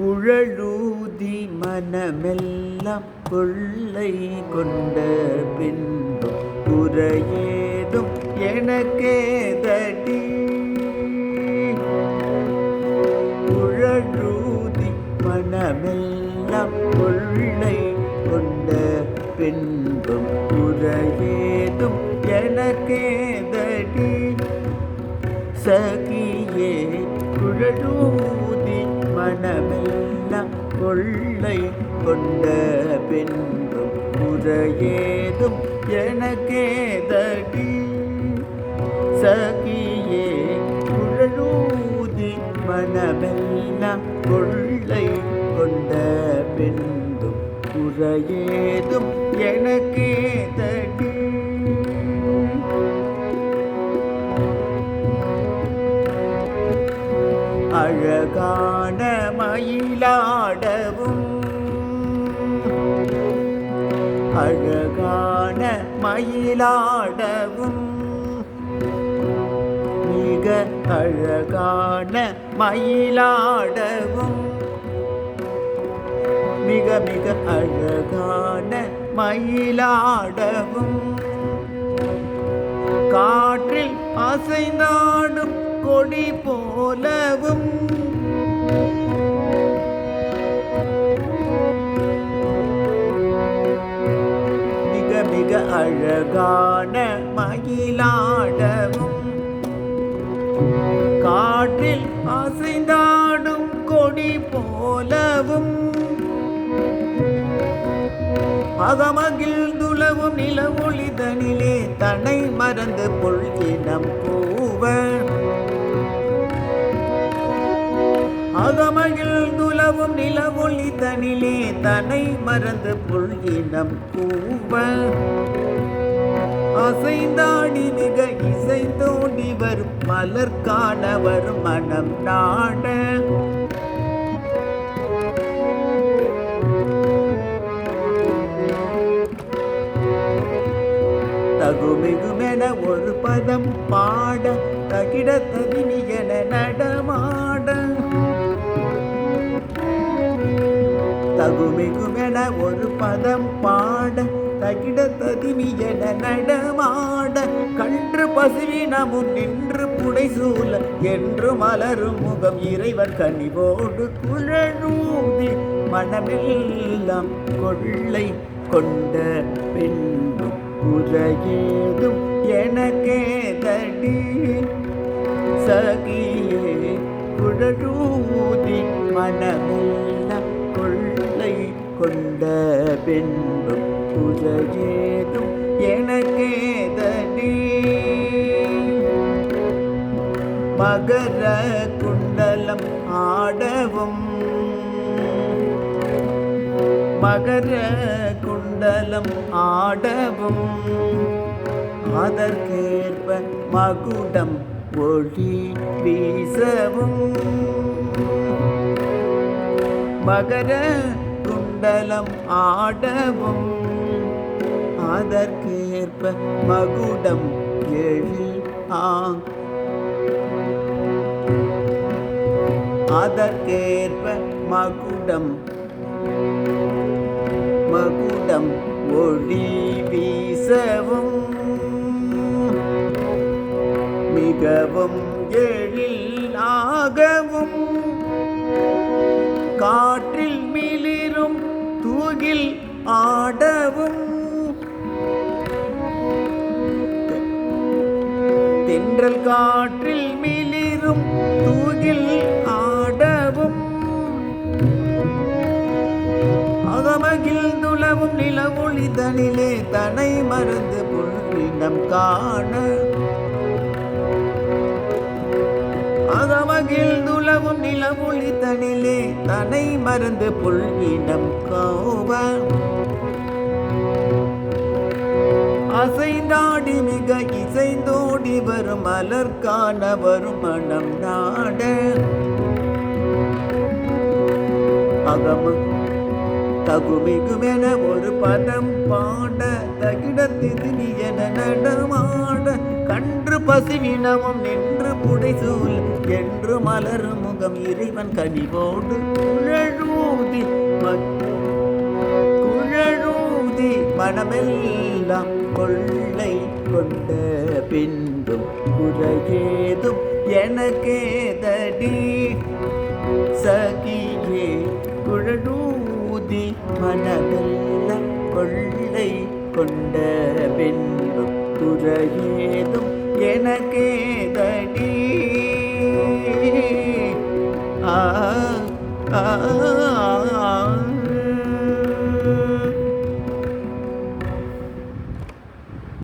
குழலூதி மனமெல்லாம் கொள்ளை கொண்ட பின்பு குறையேதும் எனக்கேதடி குழலூதி சகியே குழலூதி மனமெல்லாம் கொள்ளை கொண்ட பின்பும் புறையேதும் எனக்கேதடி சகியே குழலூதி மனமெல்லாம் கொள்ளை கொண்ட பின்பும் புறையேதும் எனக்கேதடி காண மயிலாடவும். அழகான மயிலாடவும். மிக அழகான மயிலாடவும். மிக மிக அழகான மயிலாடவும். காற்றில் அசைந்தாடும் கொடி போலவும். மிக மிக அழகான மயிலாடவும். காற்றில் அசைந்தாடும் கொடி போலவும். அகமகில் துளவும் நில ஒளிதனிலே தனை மறந்து பொழ்கினம் பூவன் அகமகில் துளவும் நில ஒளிதனிலே தனை மறந்து பொழ்கினம் கூவ. அசைந்தாடி மிக இசைந்தோடிவர் மலர் காணவர் மனம் நாட. தகுமிகுமென ஒரு பதம் பாட தகிட தவினி என நடமாட. தகுமிகுமென ஒரு பதம் பாட தகிட ததிமி நடமாட கன்று பசுவினமும் நின்று புடைசூல என்று மலரும் முகம் இறைவன் கனிவோடு குழநூதி மனமெல்லாம் கொள்ளை கொண்ட பெண்ணும் குறையேதும் எனக்கே தடி குழலூதி கொண்ட பின்பும் குறையேதும் எனக்கேதடி மகர குண்டலம் ஆடவும். மகர குண்டலம் ஆடவும். அதற்கேற்ப மகுடம் ஒளி வீசவும். மகர மண்டலம் ஆடவும் அதற்கேற்ப மகுடம் எழில் ஆங் அதற்கேற்ப மகுடம் மகுடம் ஒளி வீசவும் மிகவும் எழில் ஆகவும் காற்றில் தூகில் ஆடவும். தென்றல் காற்றில் மிளிரும் தூகில் ஆடவும். அகமகில் துளவும் நிலவொழிதனிலே தனை மருந்து புள்ளினம் காண. அகமகில் துளவும் நில ஒளிதனிலே தனை மறந்து புள்ளினம் கோவ. அசைந்தாடி மிக இசைந்தோடி வரும் மலர் வரும் மனம் நாட. அகம தகுமிகுமென ஒரு பதம் பாட தகிடத்திதினி என நடமா பசுவினமும் நின்று புடைசூல் என்று மலர் முகம் இறைவன் கனிவோடு குழழூதி குழழூதி மனமெல்லாம் கொள்ளை கொண்ட பின்பும் குறையேதும் எனக்கேதடி சகியே குழலூதி மனமெல்லாம் கொள்ளை கொண்ட பின்பும் குறையேதும் எனக்கே தடி